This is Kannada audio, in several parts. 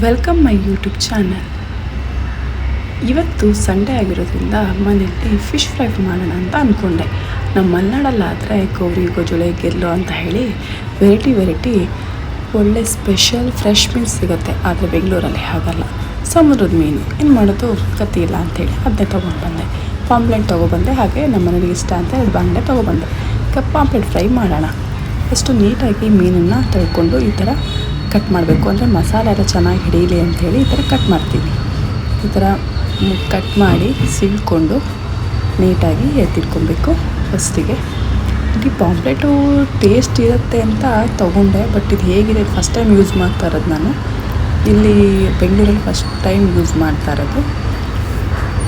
ವೆಲ್ಕಮ್ ಮೈ ಯೂಟ್ಯೂಬ್ ಚಾನಲ್ ಇವತ್ತು ಸಂಡೇ ಆಗಿರೋದ್ರಿಂದ ಮನೆಯಲ್ಲಿ ಫಿಶ್ ಫ್ರೈ ಮಾಡೋಣ ಅಂತ ಅಂದ್ಕೊಂಡೆ ನಮ್ಮ ಮಲೆನಾಡಲ್ಲಾದರೆ ಗೌರಿ ಗೊಜುಳೆ ಗೆಲ್ಲು ಅಂತ ಹೇಳಿ ವೆರೈಟಿ ವೆರೈಟಿ ಒಳ್ಳೆ ಸ್ಪೆಷಲ್ ಫ್ರೆಶ್ ಮೀನು ಸಿಗುತ್ತೆ. ಆದರೆ ಬೆಂಗಳೂರಲ್ಲಿ ಹಾಗಲ್ಲ. ಸಮುದ್ರದ ಮೀನು. ಏನು ಮಾಡೋದು? ಕತ್ತಿ ಇಲ್ಲ ಅಂಥೇಳಿ ಅದನ್ನೇ ತೊಗೊಂಡು ಬಂದೆ. ಪಾಂಪ್ಲೆಟ್ ತೊಗೊಬಂದೆ. ಹಾಗೆ ನಮ್ಮ ಮನೇಲಿ ಇಷ್ಟ ಅಂತ ಎರಡು ಬಾಂಡೆ ತೊಗೊಬಂದೆ. ಈಗ ಪಾಂಪ್ಲೆಟ್ ಫ್ರೈ ಮಾಡೋಣ. ಅಷ್ಟು ನೀಟಾಗಿ ಮೀನನ್ನು ತೊಳ್ಕೊಂಡು ಈ ಥರ ಕಟ್ ಮಾಡಬೇಕು ಅಂದರೆ ಮಸಾಲೆ ಎಲ್ಲ ಚೆನ್ನಾಗಿ ಹಿಡೀಲಿ ಅಂಥೇಳಿ ಈ ಥರ ಕಟ್ ಮಾಡ್ತೀನಿ ಈ ಥರ ಕಟ್ ಮಾಡಿ ಸಿಳ್ಕೊಂಡು ನೀಟಾಗಿ ಎತ್ತಿಟ್ಕೊಬೇಕು ಫಸ್ಟಿಗೆ. ಈ ಪಾಂಪ್ಲೆಟು ಟೇಸ್ಟ್ ಇರುತ್ತೆ ಅಂತ ತೊಗೊಂಡೆ, ಬಟ್ ಇದು ಹೇಗಿದೆ ಫಸ್ಟ್ ಟೈಮ್ ಯೂಸ್ ಮಾಡ್ತಾ ಇರೋದು ನಾನು. ಇಲ್ಲಿ ಬೆಂಗಳೂರಲ್ಲಿ ಫಸ್ಟ್ ಟೈಮ್ ಯೂಸ್ ಮಾಡ್ತಾ ಇರೋದು.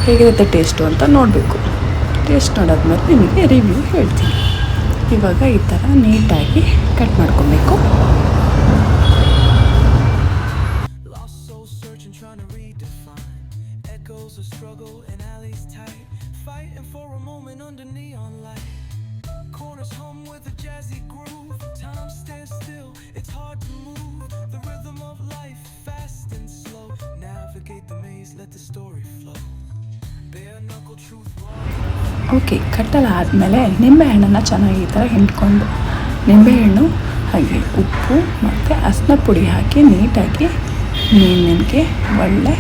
ಹೇಗಿರುತ್ತೆ ಟೇಸ್ಟು ಅಂತ ನೋಡಬೇಕು. ಟೇಸ್ಟ್ ನೋಡಾದ್ಮೇಲೆ ನಿಮಗೆ ರಿವ್ಯೂ ಹೇಳ್ತೀನಿ. ಇವಾಗ ಈ ಥರ ನೀಟಾಗಿ ಕಟ್ ಮಾಡ್ಕೊಬೇಕು. Trying to redefine echoes of struggle and alleys tight. Fighting for a moment under neon light. Corners hum with a jazzy groove. Time stands still, it's hard to move. The rhythm of life, fast and slow. Navigate the maze, let the story flow. Bare knuckle truth. Okay ಕಟ್ಟೆಲ್ಲ ಆದಮೇಲೆ ನಿಂಬೆಹಣ್ಣನ್ನು ಚೆನ್ನಾಗಿ ಈ ಥರ ಹಿಂಡ್ಕೊಂಡು ನಿಂಬೆಹಣ್ಣು ಹಾಗೆ ಉಪ್ಪು ಮತ್ತು ಅಸ್ನ ಪುಡಿ ಹಾಕಿ ನೀಟಾಗಿ ಮೀನಿಗೆ ಒಳ್ಳೆ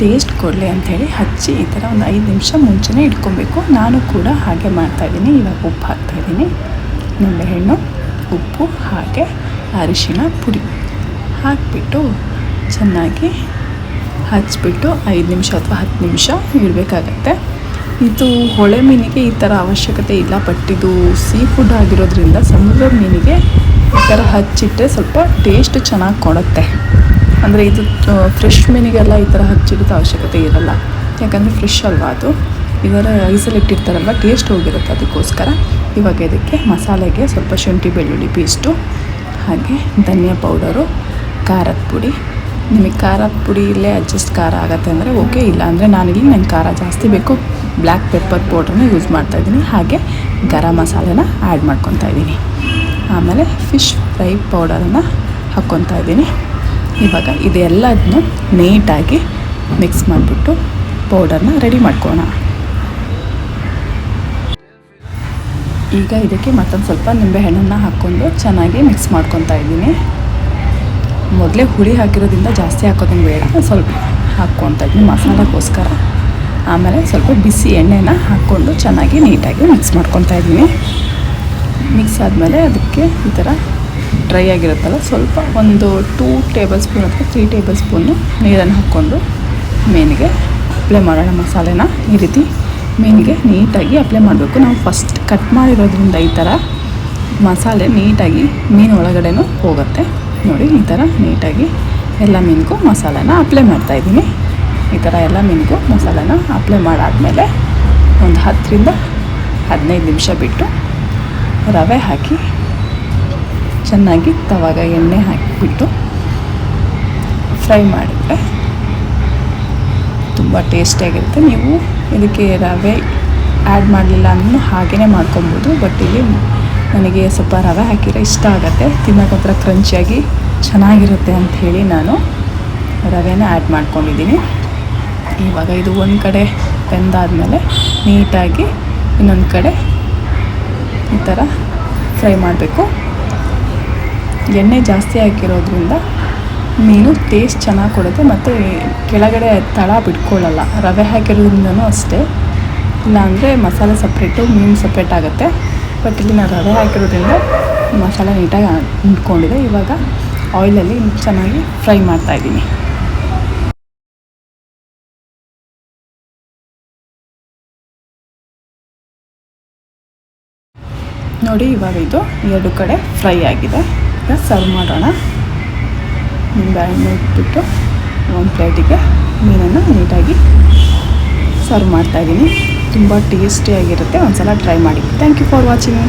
ಟೇಸ್ಟ್ ಕೊಡಲಿ ಅಂಥೇಳಿ ಹಚ್ಚಿ ಈ ಥರ ಒಂದು ಐದು ನಿಮಿಷ ಮುಂಚೆನೇ ಇಟ್ಕೊಬೇಕು. ನಾನು ಕೂಡ ಹಾಗೆ ಮಾಡ್ತಾಯಿದ್ದೀನಿ ಇವಾಗ ಉಪ್ಪು ಹಾಕ್ತಾಯಿದ್ದೀನಿ ನಿಂಬೆಹಣ್ಣು ಉಪ್ಪು, ಹಾಗೆ ಅರಿಶಿನ ಪುಡಿ. ಹಾಕಿಬಿಟ್ಟು ಚೆನ್ನಾಗಿ ಹಚ್ಚಿಬಿಟ್ಟು ಐದು ನಿಮಿಷ ಅಥವಾ ಹತ್ತು ನಿಮಿಷ ಇಡಬೇಕಾಗತ್ತೆ. ಇದು ಹೊಳೆ ಮೀನಿಗೆ ಈ ಥರ ಅವಶ್ಯಕತೆ ಇಲ್ಲ, ಬಟ್ ಇದು ಸೀ ಫುಡ್ ಆಗಿರೋದ್ರಿಂದ ಸಮುದ್ರದ ಮೀನಿಗೆ ಈ ಥರ ಹಚ್ಚಿಟ್ಟರೆ ಸ್ವಲ್ಪ ಟೇಸ್ಟ್ ಚೆನ್ನಾಗಿ ಕೊಡುತ್ತೆ. ಅಂದರೆ ಇದು ಫ್ರೆಶ್ ಮೀನಿಗೆಲ್ಲ ಈ ಥರ ಹಚ್ಚಿಡೋದು ಅವಶ್ಯಕತೆ ಇರಲ್ಲ. ಯಾಕಂದರೆ ಫ್ರೆಶ್ ಅಲ್ವಾ ಅದು? ಇದರ ಐಸಲ್ಲಿ ಇಟ್ಟಿರ್ತಾರಲ್ವ ಟೇಸ್ಟ್ ಹೋಗಿರುತ್ತೆ ಅದಕ್ಕೋಸ್ಕರ. ಇವಾಗ ಇದಕ್ಕೆ ಮಸಾಲೆಗೆ ಸ್ವಲ್ಪ ಶುಂಠಿ, ಬೆಳ್ಳುಳ್ಳಿ ಪೇಸ್ಟು ಹಾಗೆ ಧನಿಯಾ ಪೌಡರು ಖಾರದ ಪುಡಿ. ನಿಮಗೆ ಖಾರದ ಪುಡಿ ಇಲ್ಲೇ ಅಡ್ಜಸ್ಟ್ ಖಾರ ಆಗುತ್ತೆ ಅಂದರೆ ಓಕೆ ಇಲ್ಲ ಅಂದರೆ ನಾನಿಲ್ಲಿ ನಂಗೆ ಖಾರ ಜಾಸ್ತಿ ಬೇಕು. ಬ್ಲ್ಯಾಕ್ ಪೆಪ್ಪರ್ ಪೌಡ್ರನ್ನ ಯೂಸ್ ಮಾಡ್ತಾಯಿದ್ದೀನಿ ಹಾಗೆ ಗರಂ ಮಸಾಲೆನ ಆ್ಯಡ್ ಮಾಡ್ಕೊತಾ ಇದ್ದೀನಿ. ಆಮೇಲೆ ಫಿಶ್ ಫ್ರೈ ಪೌಡರನ್ನು ಹಾಕ್ಕೊತಾ ಇದ್ದೀನಿ. ಇವಾಗ ಇದೆಲ್ಲದನ್ನು ನೀಟಾಗಿ ಮಿಕ್ಸ್ ಮಾಡಿಬಿಟ್ಟು ಪೌಡರ್ನ ರೆಡಿ ಮಾಡ್ಕೋಣ. ಈಗ ಇದಕ್ಕೆ ಮತ್ತೊಂದು ಸ್ವಲ್ಪ ನಿಂಬೆಹಣ್ಣನ್ನು ಹಾಕ್ಕೊಂಡು ಚೆನ್ನಾಗಿ ಮಿಕ್ಸ್ ಮಾಡ್ಕೊತಾ ಇದ್ದೀನಿ. ಮೊದಲೇ ಹುಳಿ ಹಾಕಿರೋದ್ರಿಂದ ಜಾಸ್ತಿ ಹಾಕೋದಂಗೆ ಬೇಡ, ಸ್ವಲ್ಪ ಹಾಕ್ಕೊತಾ ಇದ್ದೀನಿ ಮಸಾಲಕ್ಕೋಸ್ಕರ ಆಮೇಲೆ ಸ್ವಲ್ಪ ಬಿಸಿ ಎಣ್ಣೆನ ಹಾಕ್ಕೊಂಡು ಚೆನ್ನಾಗಿ ನೀಟಾಗಿ ಮಿಕ್ಸ್ ಮಾಡ್ಕೊತಾ ಇದ್ದೀನಿ. ಮಿಕ್ಸ್ ಆದಮೇಲೆ ಅದಕ್ಕೆ ಈ ಥರ ಡ್ರೈ ಆಗಿರುತ್ತಲ್ಲ, ಸ್ವಲ್ಪ ಒಂದು ಟೂ ಟೇಬಲ್ ಸ್ಪೂನ್ ಅಥವಾ ತ್ರೀ ಟೇಬಲ್ ಸ್ಪೂನು ನೀರನ್ನು ಹಾಕ್ಕೊಂಡು ಮೀನಿಗೆ ಅಪ್ಲೈ ಮಾಡೋಣ ಮಸಾಲೆನ. ಈ ರೀತಿ ಮೀನಿಗೆ ನೀಟಾಗಿ ಅಪ್ಲೈ ಮಾಡಬೇಕು. ನಾವು ಫಸ್ಟ್ ಕಟ್ ಮಾಡಿರೋದ್ರಿಂದ ಈ ಥರ ಮಸಾಲೆ ನೀಟಾಗಿ ಮೀನು ಒಳಗಡೆನೂ ಹೋಗುತ್ತೆ. ನೋಡಿ, ಈ ಥರ ನೀಟಾಗಿ ಎಲ್ಲ ಮೀನಿಗೂ ಮಸಾಲೆನ ಅಪ್ಲೈ ಮಾಡ್ತಾಯಿದ್ದೀನಿ ಈ ಥರ ಎಲ್ಲ ಮೀನಿಗೂ ಮಸಾಲೆನ ಅಪ್ಲೈ ಮಾಡಾದಮೇಲೆ ಒಂದು ಹತ್ತರಿಂದ ಹದಿನೈದು ನಿಮಿಷ ಬಿಟ್ಟು ರವೆ ಹಾಕಿ ಚೆನ್ನಾಗಿ ತವಾಗ ಎಣ್ಣೆ ಹಾಕಿಬಿಟ್ಟು ಫ್ರೈ ಮಾಡಿದರೆ ತುಂಬ ಟೇಸ್ಟಿಯಾಗಿರುತ್ತೆ. ನೀವು ಇದಕ್ಕೆ ರವೆ ಆ್ಯಡ್ ಮಾಡಲಿಲ್ಲ ಅಂದ್ರೂ ಹಾಗೇ ಮಾಡ್ಕೊಬೋದು, ಬಟ್ ಇಲ್ಲಿ ನನಗೆ ಸ್ವಲ್ಪ ರವೆ ಹಾಕಿದ್ರೆ ಇಷ್ಟ ಆಗುತ್ತೆ. ತಿನ್ನೋಕ್ಕೊಂಥರ ಕ್ರಂಚಿಯಾಗಿ ಚೆನ್ನಾಗಿರುತ್ತೆ ಅಂತ ಹೇಳಿ ನಾನು ರವೆನ ಆ್ಯಡ್ ಮಾಡ್ಕೊಂಡಿದ್ದೀನಿ. ಇವಾಗ ಇದು ಒಂದು ಕಡೆ ಬೆಂದಾದಮೇಲೆ ನೀಟಾಗಿ ಇನ್ನೊಂದು ಕಡೆ ಈ ಥರ ಫ್ರೈ ಮಾಡಬೇಕು. ಎಣ್ಣೆ ಜಾಸ್ತಿ ಹಾಕಿರೋದ್ರಿಂದ ಮೀನು ಟೇಸ್ಟ್ ಚೆನ್ನಾಗಿ ಕೊಡುತ್ತೆ ಮತ್ತು ಕೆಳಗಡೆ ತಳ ಬಿಟ್ಕೊಳ್ಳಲ್ಲ. ರವೆ ಹಾಕಿರೋದ್ರಿಂದನೂ ಅಷ್ಟೇ. ಇಲ್ಲಾಂದರೆ ಮಸಾಲೆ ಸಪ್ರೇಟು ಮೀನು ಸಪ್ರೇಟ್ ಆಗುತ್ತೆ. ಬಟ್ ಇಲ್ಲಿ ನಾನು ರವೆ ಹಾಕಿರೋದ್ರಿಂದ ಮಸಾಲೆ ನೀಟಾಗಿ ಇಟ್ಕೊಂಡಿದೆ ಇವಾಗ ಆಯಿಲಲ್ಲಿ ಚೆನ್ನಾಗಿ ಫ್ರೈ ಮಾಡ್ತಾಯಿದ್ದೀನಿ ನೋಡಿ ಇವಾಗ ಇದು ಎರಡು ಕಡೆ ಫ್ರೈ ಆಗಿದೆ. ಸರ್ವ್ ಮಾಡೋಣ. ನಿಂಬೆಹಣ್ಣು ಇಟ್ಬಿಟ್ಟು ಒಂದು ಪ್ಲೇಟಿಗೆ ಮೀನನ್ನು ನೀಟಾಗಿ ಸರ್ವ್ ಮಾಡ್ತಾಯಿದ್ದೀನಿ ತುಂಬ ಟೇಸ್ಟಿಯಾಗಿರುತ್ತೆ. ಒಂದು ಸಲ ಟ್ರೈ ಮಾಡಿ. Thank you for watching